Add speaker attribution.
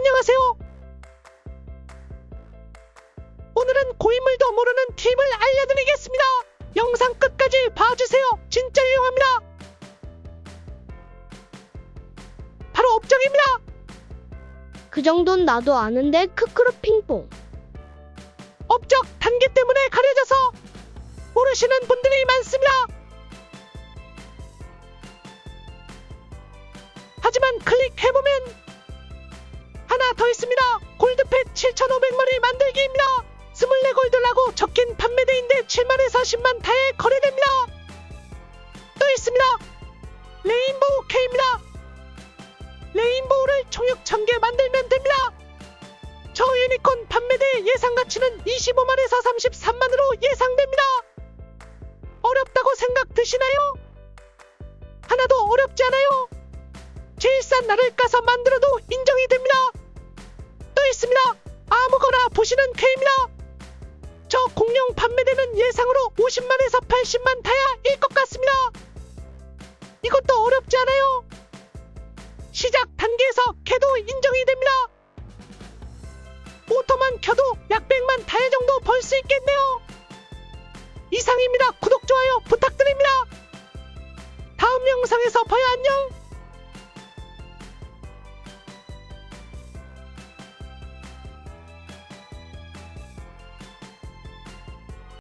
Speaker 1: 안녕하세요. 오늘은 고인물도 모르는 팁을 알려드리겠습니다. 영상 끝까지 봐주세요. 진짜 유용합니다. 바로 업적입니다.
Speaker 2: 그 정도는 나도 아는데 크크루 핑퐁.
Speaker 1: 업적 단계 때문에 가려져서 모르시는 분들이 많습니다. 하지만 클릭해보면 골드펫 7,500마리 만들기입니다. 24골드라고 적힌 판매대인데 7만에서 10만 타에 거래됩니다. 또 있습니다. 레인보우 K입니다. 레인보우를 총 6,000개 만들면 됩니다. 저 유니콘 판매대 예상 가치는 25만에서 33만으로 예상됩니다. 어렵다고 생각 드시나요? 하나도 어렵지 않아요. 제일 싼 나를 까서 만들어도 인정이 됩니다. 보시는 K입니다. 저 공룡 판매대는 예상으로 50만에서 80만 타야일 것 같습니다. 이것도 어렵지 않아요. 시작 단계에서 개도 인정이 됩니다. 모터만 켜도 약 100만 타야 정도 벌 수 있겠네요. 이상입니다. 구독, 좋아요 부탁드립니다. 다음 영상에서 봐요. 안녕.